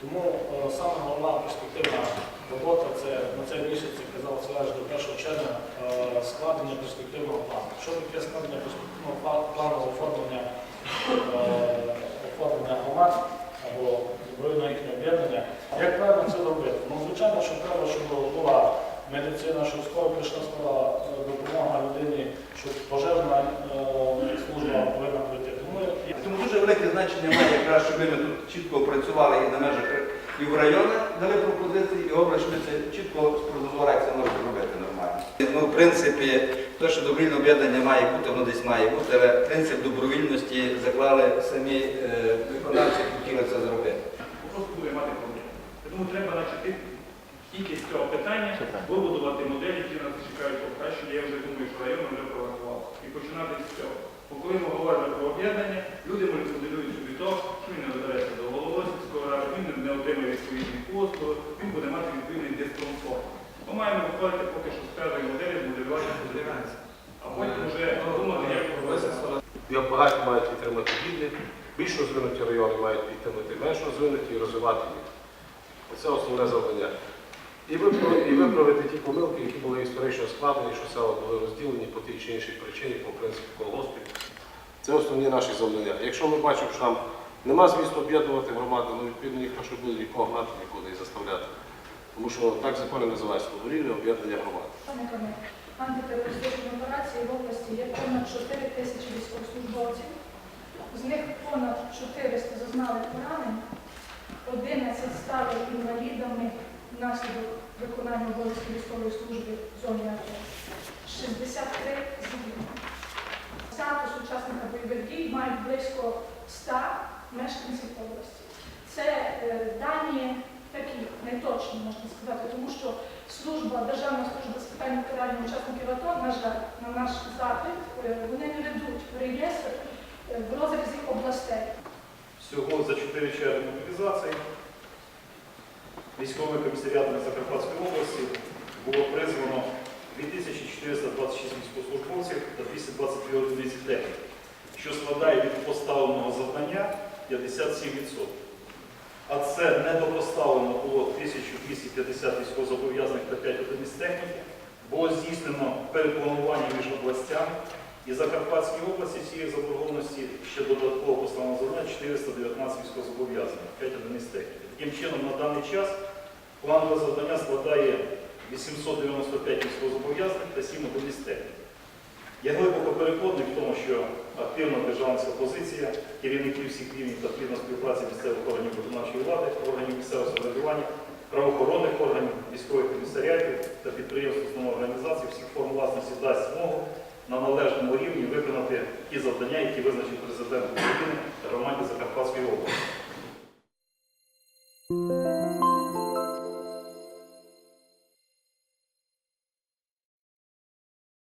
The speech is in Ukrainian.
Тому е, саме головна перспективна робота це на цей місяць, як казав Солеж, до 1 червня е, складення перспективного плану. Що таке складення перспективного плану оформлення, е, оформлення громад або добровільного їхнього об'єднання? Як правильно це робити? Ну, Звичайно, що треба, щоб була медицина, щоб скоро прийшла скоро допомога людині, щоб пожежна служба повинна прийти. Тому дуже велике значення має якраз, щоб ми тут чітко працювали і на межах і в районах дали пропозиції, і область, ми це чітко як це можна зробити нормально. Ну, в принципі, те, що добровільне об'єднання має бути, воно десь має бути, але принцип добровільності заклали самі е, виконавці, які хотіли це зробити. просто буде мати проблеми. Тому треба начати тільки з цього питання вибудувати моделі, які нас чекають покращення. Я вже думаю, що район вже прорахував. І починати з цього. Бо коли ми говоримо про об'єднання, люди можуть маємо виходити поки що з певної моделі, змоделювати позицію. А потім вже думати, як провести Біоплагати мають підтримати бідних, більш розвинуті райони мають підтримати менш розвинуті і розвивати їх. Це основне завдання. І виправити, ті помилки, які були історично складені, що села були розділені по тій чи іншій причині, по принципу колгоспів. Це основні наші завдання. Якщо ми бачимо, що нам нема змісту об'єднувати громади, ну відповідно ніхто ж буде нікого гнати нікуди і заставляти. Тому що так закони називаються добровільне об'єднання громад. Пане Коне, антитерористичні операції в області є понад 4 тисячі військовослужбовців. З них понад 400 зазнали поранень, 11 стали інвалідами внаслідок виконання обов'язків військової служби в зоні АТО. 63 звільнені. Статус учасника бойових дій мають близько 100 мешканців області. Це е, дані такі неточні, можна сказати, тому що служба, Державна служба з питань ветеранів учасників АТО, на жаль, на наш запит, е, вони не ведуть реєстр е, в розрізі областей. Всього за 4 черги мобілізації військовими комісаріатами Закарпатської області було призвано 2426 військовослужбовців та 222 одиниці техніки, що складає від поставленого завдання 57%. А це недопоставлено було 1250 військовозобов'язаних та 5 одиниць техніки. Було здійснено перепланування між областями і Закарпатській області цієї заборгованості ще додатково поставлено завдання 419 військовозобов'язаних, 5 одиниць техніки. Таким чином, на даний час планове завдання складає 895 військовозобов'язаних та 7 одиниць техніки. Я глибоко переконаний в тому, що активна державницька позиція керівників всіх рівнів та плідна співпраця місцевих органів виконавчої влади, органів місцевого самоврядування, правоохоронних органів, військових комісаріатів та підприємств основної організації всіх форм власності дасть змогу на належному рівні виконати ті завдання, які визначив президент України та громаді Закарпатської області.